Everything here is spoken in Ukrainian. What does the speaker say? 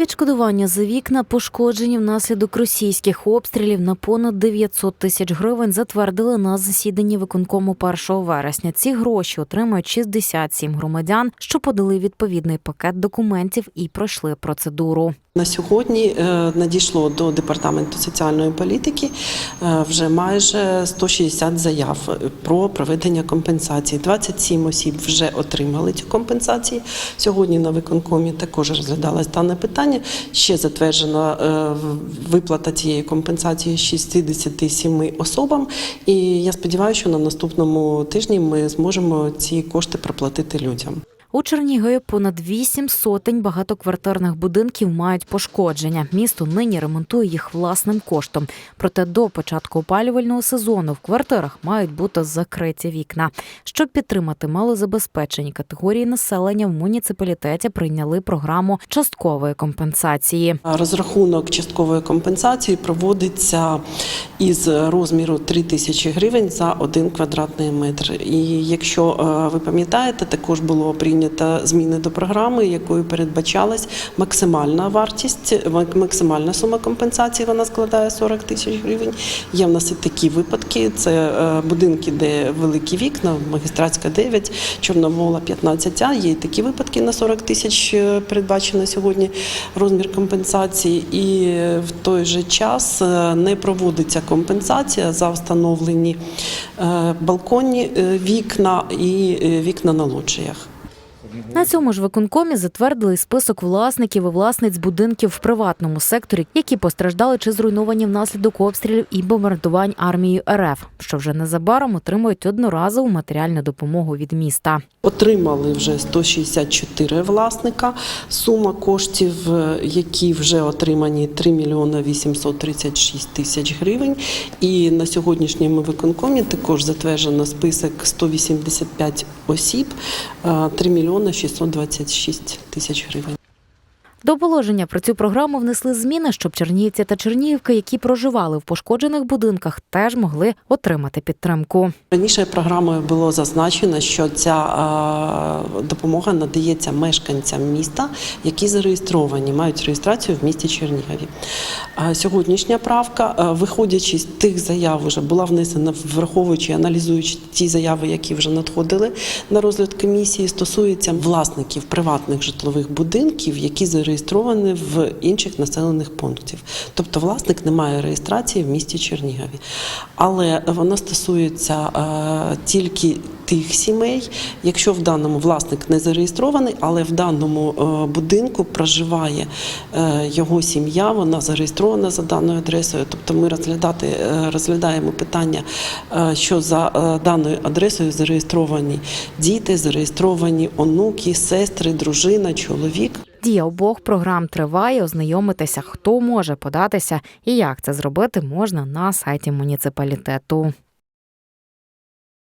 Відшкодування за вікна, пошкоджені внаслідок російських обстрілів на понад 900 тисяч гривень затвердили на засіданні виконкому 1 вересня. Ці гроші отримають 67 громадян, що подали відповідний пакет документів і пройшли процедуру. На сьогодні е, надійшло до департаменту соціальної політики е, вже майже 160 заяв е, про проведення компенсації. 27 осіб вже отримали цю компенсацію. Сьогодні на виконкомі також розглядалось дане питання. Ще затверджена виплата цієї компенсації 67 особам. І я сподіваюся, що на наступному тижні ми зможемо ці кошти проплатити людям. У Чернігові понад вісім сотень багатоквартирних будинків мають пошкодження. Місто нині ремонтує їх власним коштом. Проте до початку опалювального сезону в квартирах мають бути закриті вікна. Щоб підтримати малозабезпечені категорії населення, в муніципалітеті прийняли програму часткової компенсації. Розрахунок часткової компенсації проводиться із розміру 3 тисячі гривень за один квадратний метр. І якщо е, ви пам'ятаєте, також було прийнято зміни до програми, якою передбачалась максимальна вартість, максимальна сума компенсації. Вона складає 40 тисяч гривень. Є в нас і такі випадки. Це е, будинки, де великі вікна, магістратська 9, Чорновола 15А. Є і такі випадки на 40 тисяч е, передбачено сьогодні розмір компенсації. І в той же час е, не проводиться компенсація за встановлені балконні вікна і вікна на лоджіях. На цьому ж виконкомі затвердили список власників і власниць будинків в приватному секторі, які постраждали чи зруйновані внаслідок обстрілів і бомбардувань армією РФ, що вже незабаром отримують одноразову матеріальну допомогу від міста. Отримали вже 164 власника. Сума коштів, е, які вже отримані 3 мільйона 836 тисяч гривень. І на сьогоднішньому виконкомі також затверджено список 185 осіб, е, 3 мільйона 626 тисяч гривень. До положення про цю програму внесли зміни, щоб чернігівці та чернігівки, які проживали в пошкоджених будинках, теж могли отримати підтримку. Раніше програмою було зазначено, що ця допомога надається мешканцям міста, які зареєстровані, мають реєстрацію в місті Чернігові. Сьогоднішня правка, виходячи з тих заяв, вже була внесена, враховуючи, аналізуючи ті заяви, які вже надходили на розгляд комісії, стосується власників приватних житлових будинків, які зареєстровані в інших населених пунктів. Тобто власник не має реєстрації в місті Чернігові. Але вона стосується е, тільки тих сімей, якщо в даному власник не зареєстрований, але в даному е, будинку проживає е, його сім'я, вона зареєстрована за даною адресою. Тобто ми розглядати, розглядаємо питання, що за даною адресою зареєстровані діти, зареєстровані онуки, сестри, дружина, чоловік. Дія обох програм триває. Ознайомитися, хто може податися і як це зробити можна на сайті муніципалітету.